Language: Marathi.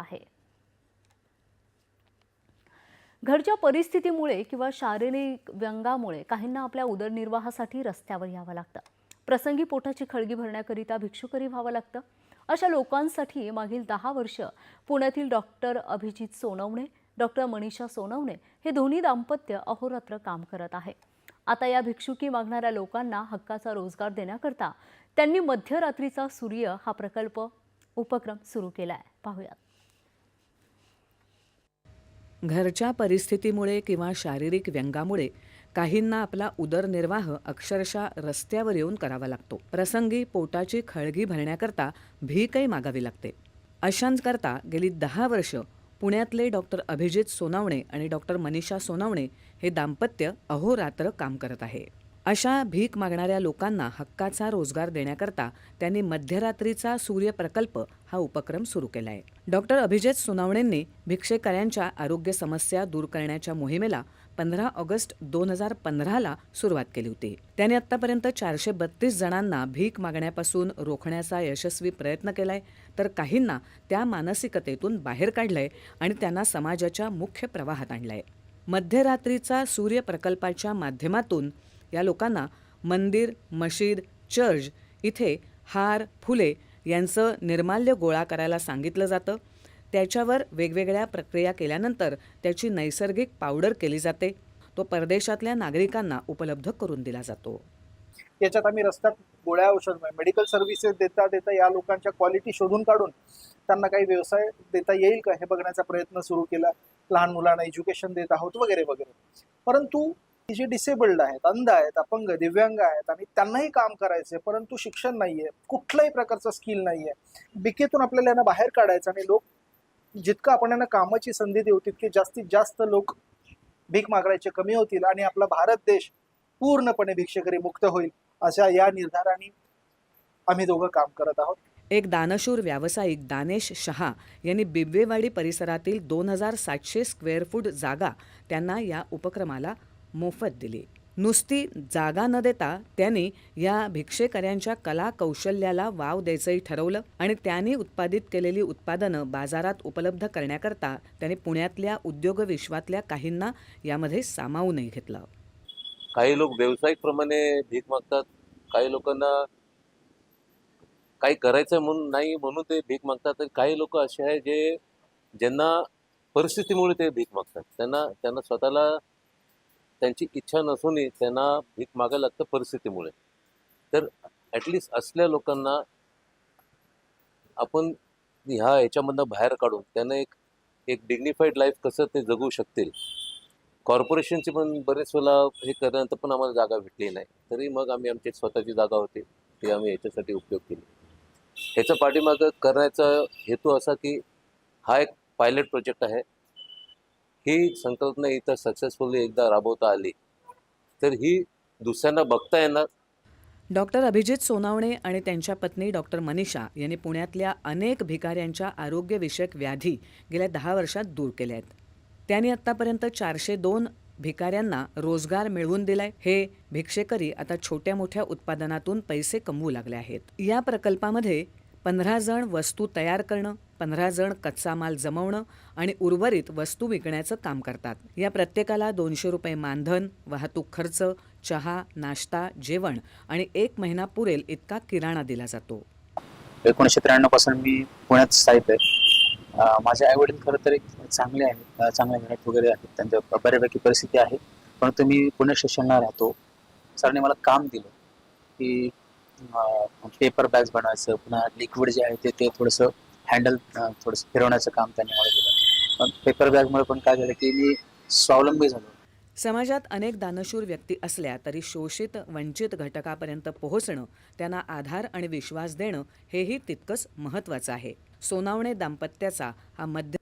आहे. घरच्या परिस्थितीमुळे किंवा शारीरिक व्यंगामुळे काहींना आपल्या उदरनिर्वाहासाठी रस्त्यावर यावं लागतं. प्रसंगी पोटाची खळगी भरण्याकरिता भिक्षुकरी व्हावं लागतं. अशा लोकांसाठी मागील दहा वर्ष पुण्यातील डॉक्टर अभिजित सोनवणे डॉक्टर मनीषा सोनवणे हे दोन्ही दाम्पत्य अहोरात्र काम करत आहे. आता या भिक्षुकी मागणाऱ्या लोकांना हक्काचा रोजगार देण्याकरता त्यांनी मध्यरात्रीचा सूर्य हा प्रकल्प उपक्रम सुरू केला आहे पाहूयात. घरच्या परिस्थितीमुळे किंवा शारीरिक व्यंगामुळे काहींना आपला उदरनिर्वाह अक्षरशः रस्त्यावर येऊन करावा लागतो. प्रसंगी पोटाची खळगी भरण्याकरता भीकही मागावी लागते. अशांकरता गेली दहा वर्ष पुण्यातले डॉक्टर अभिजित सोनावणे आणि डॉक्टर मनीषा सोनावणे हे दाम्पत्य अहोरात्र काम करत आहे. अशा भीक मागणाऱ्या लोकांना हक्काचा रोजगार देण्याकरता त्यांनी मध्यरात्रीचा सूर्य प्रकल्प हा उपक्रम सुरू केला आहे डॉक्टर अभिजित सोनावणेंनी भिक्षेकऱ्यांच्या आरोग्य समस्या दूर करण्याच्या मोहिमेला पंधरा ऑगस्ट दोन हजार पंधराला सुरुवात केली होती. त्याने आतापर्यंत चारशे बत्तीस जणांना भीक मागण्यापासून रोखण्याचा यशस्वी प्रयत्न केलाय तर काहींना त्या मानसिकतेतून बाहेर काढलंय आणि त्यांना समाजाच्या मुख्य प्रवाहात आणलंय. मध्यरात्रीचा सूर्य प्रकल्पाच्या माध्यमातून या लोकांना मंदिर मशीद चर्च इथे हार फुले यांचं निर्माल्य गोळा करायला सांगितलं जातं. त्याच्यावर वेगवेगळ्या प्रक्रिया केल्यानंतर त्याची नैसर्गिक पावडर केली जाते. तो परदेशातल्या नागरिकांना उपलब्ध करून दिला जातो. त्याच्यात आम्ही रस्त्यात गोळ्या औषध मेडिकल सर्व्हिसेस देता देता या लोकांच्या क्वालिटी शोधून काढून त्यांना काही व्यवसाय देता येईल का? हे बघण्याचा प्रयत्न सुरू केला. लहान मुलांना एज्युकेशन देत आहोत वगैरे वगैरे. परंतु जे डिसेबल्ड आहेत अंध आहेत अपंग दिव्यांग आहेत आणि त्यांनाही काम करायचे परंतु शिक्षण नाहीये कुठल्याही प्रकारचं स्किल नाहीये. बिकेतून आपल्याला यांना बाहेर काढायचं आणि लोक जितकं आपण यांना कामाची संधी देऊ तितके जास्तीत जास्त लोक भीक मागायचे कमी होतील आणि आपला भारत देश पूर्णपणे भिक्षेकरी मुक्त होईल अशा या निर्धाराने आम्ही दोघं काम करत आहोत. एक दानशूर व्यावसायिक दानेश शहा यांनी बिब्वेवाडी परिसरातील दोन हजार सातशे स्क्वेअर फूट जागा त्यांना या उपक्रमाला मोफत दिली. नुसती जागा न देता त्यांनी या भिक्षेकऱ्यांच्या कला कौशल्याला वाव द्यायचंही ठरवलं आणि त्यांनी उत्पादित केलेली उत्पादनं बाजारात उपलब्ध करण्याकरता त्यांनी पुण्यातल्या उद्योग विश्वातल्या काहींना यामध्ये सामावूनही घेतलं. काही लोक व्यावसायिक प्रमाणे भीक मागतात काही लोकांना काही करायचं म्हणून नाही म्हणून ते भीक मागतात. तर काही लोक असे आहे जे ज्यांना परिस्थितीमुळे ते भीक मागतात. त्यांना त्यांना स्वतःला त्यांची इच्छा नसूनही त्यांना भीक मागायला लागतं परिस्थितीमुळे. तर ॲटलिस्ट असल्या लोकांना आपण ह्या ह्याच्यामधनं बाहेर काढून त्यांना एक एक डिग्निफाईड लाईफ कसं ते जगू शकतील? कॉर्पोरेशनची पण बरेच वेळा हे करण्यानंतर पण आम्हाला जागा भेटली नाही. तरी मग आम्ही आमची स्वतःची जागा होती. ती आम्ही याच्यासाठी उपयोग केली. ह्याचा पाठीमागं करण्याचा हेतू असा की हा एक पायलट प्रोजेक्ट आहे. ही संकल्पना इथं सक्सेसफुली एकदा राबवता आली तर ही दुसऱ्यांना बघता येणार. डॉक्टर अभिजित सोनावणे आणि त्यांच्या पत्नी डॉक्टर मनीषा यांनी पुण्यातल्या अनेक भिकाऱ्यांच्या आरोग्यविषयक व्याधी गेल्या दहा वर्षात दूर केल्या आहेत. त्यांनी आत्तापर्यंत चारशे दोन भिकाऱ्यांना रोजगार मिळवून दिलाय. हे भिक्षेकरी आता छोट्या मोठ्या उत्पादनातून पैसे कमवू लागले आहेत. या प्रकल्पामध्ये पंधरा जण वस्तू तयार करणं पंधरा जण कच्चा माल जमवणं आणि उर्वरित वस्तू विकण्याचं काम करतात. या प्रत्येकाला दोनशे रुपये मानधन वाहतूक खर्च चहा नाश्ता जेवण आणि एक महिना पुरेल इतका किराणा दिला जातो. एकोणीसशे त्र्याण्णवपासून मी पुण्यात स्थायित आहे. माझे आई वडील खरं तर चांगले आहेत. चांगल्या घरात वगैरे आहेत. त्यांच्या बऱ्यापैकी परिस्थिती आहे. परंतु मी पुणे स्टेशनला राहतो. सरांनी मला काम दिलं की पेपर बॅग्स बनवायचं पुन्हा लिक्विड जे आहे ते ते थोडंसं हँडल थोडंसं फिरवण्याचं काम त्यांनी मला दिलं पण पेपर बॅगमुळे पण काय झालं की मी स्वावलंबी झालो. समाजात अनेक दानशूर व्यक्ती असल्या तरी शोषित वंचित घटकापर्यंत पोहोचणं त्यांना आधार आणि विश्वास देणं हेही तितकंच महत्त्वाचं आहे. सोनावणे दाम्पत्याचा हा मध्य